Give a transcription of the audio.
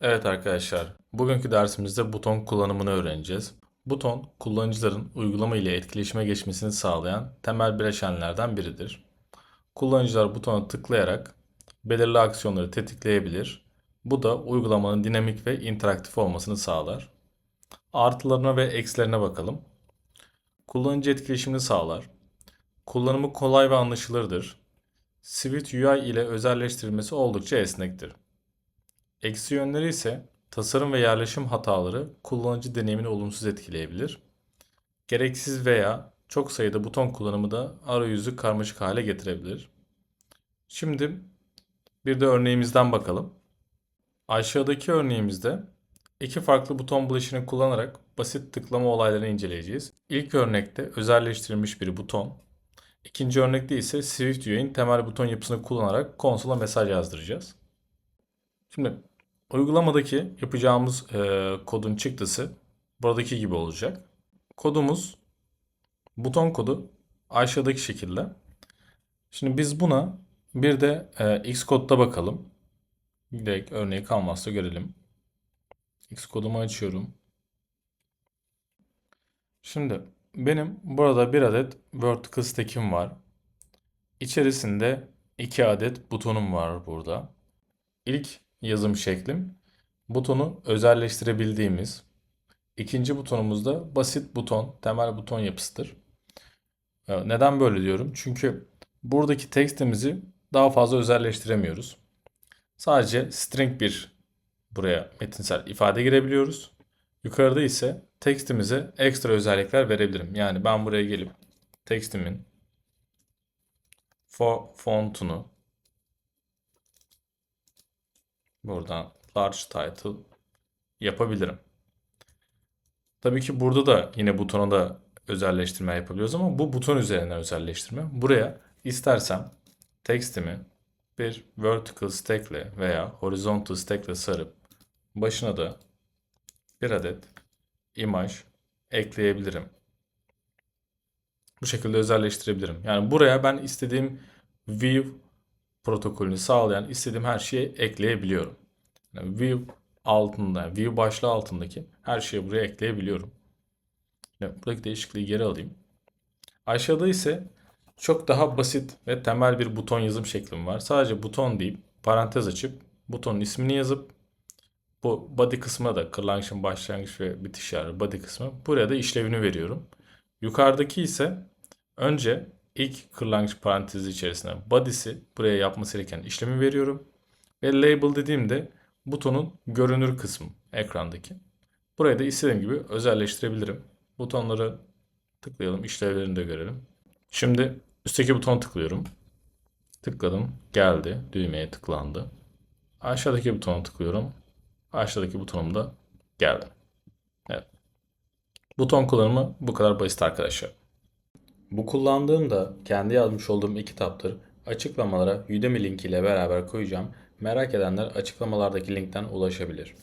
Evet arkadaşlar, bugünkü dersimizde buton kullanımını öğreneceğiz. Buton, kullanıcıların uygulama ile etkileşime geçmesini sağlayan temel bileşenlerden biridir. Kullanıcılar butona tıklayarak belirli aksiyonları tetikleyebilir. Bu da uygulamanın dinamik ve interaktif olmasını sağlar. Artılarına ve eksilerine bakalım. Kullanıcı etkileşimini sağlar. Kullanımı kolay ve anlaşılırdır. Swift UI ile özelleştirilmesi oldukça esnektir. Eksi yönleri ise tasarım ve yerleşim hataları kullanıcı deneyimini olumsuz etkileyebilir. Gereksiz veya çok sayıda buton kullanımı da arayüzü karmaşık hale getirebilir. Şimdi bir de örneğimizden bakalım. Aşağıdaki örneğimizde iki farklı buton bileşini kullanarak basit tıklama olaylarını inceleyeceğiz. İlk örnekte özelleştirilmiş bir buton. İkinci örnekte ise Swift UI'nin temel buton yapısını kullanarak konsola mesaj yazdıracağız. Şimdi uygulamadaki yapacağımız e, kodun çıktısı buradaki gibi olacak. Kodumuz buton kodu aşağıdaki şekilde. Şimdi biz buna bir de e, Xcode'da bakalım. Direkt örneği kalmazsa görelim. Xcode'umu açıyorum. Şimdi benim burada bir adet vertical stack'im var. İçerisinde iki adet butonum var burada. İlk yazım şeklim butonu özelleştirebildiğimiz. İkinci butonumuz da basit buton, temel buton yapısıdır. Ee, Neden böyle diyorum? Çünkü buradaki tekstimizi daha fazla özelleştiremiyoruz. Sadece string bir buraya metinsel ifade girebiliyoruz. Yukarıda ise tekstimize ekstra özellikler verebilirim. Yani ben buraya gelip tekstimin fo- fontunu buradan large title yapabilirim. Tabii ki burada da yine butona da özelleştirme yapabiliyoruz ama bu buton üzerine özelleştirme. Buraya istersem tekstimi bir vertical stack ile veya horizontal stack ile sarıp başına da bir adet imaj ekleyebilirim. Bu şekilde özelleştirebilirim. Yani buraya ben istediğim view protokolünü sağlayan istediğim her şeyi ekleyebiliyorum. Yani view altında, view başlığı altındaki her şeyi buraya ekleyebiliyorum. Yani buradaki değişikliği geri alayım. Aşağıda ise çok daha basit ve temel bir buton yazım şeklim var. Sadece buton deyip parantez açıp butonun ismini yazıp bu body kısmına da kırlangıçın başlangıç ve bitiş yer body kısmı. Buraya da işlevini veriyorum. Yukarıdaki ise önce ilk kırlangıç parantezi içerisine body'si buraya yapması gereken işlemi veriyorum. Ve label dediğimde butonun görünür kısmı ekrandaki. Burayı da istediğim gibi özelleştirebilirim. Butonları tıklayalım, işlevlerini de görelim. Şimdi üstteki butona tıklıyorum. Tıkladım, geldi, düğmeye tıklandı. Aşağıdaki butona tıklıyorum. Aşağıdaki butonum da geldi. Evet. Buton kullanımı bu kadar basit arkadaşlar. Bu kullandığım da kendi yazmış olduğum bir kitaptır. Açıklamalara Udemy linkiyle beraber koyacağım. Merak edenler açıklamalardaki linkten ulaşabilir.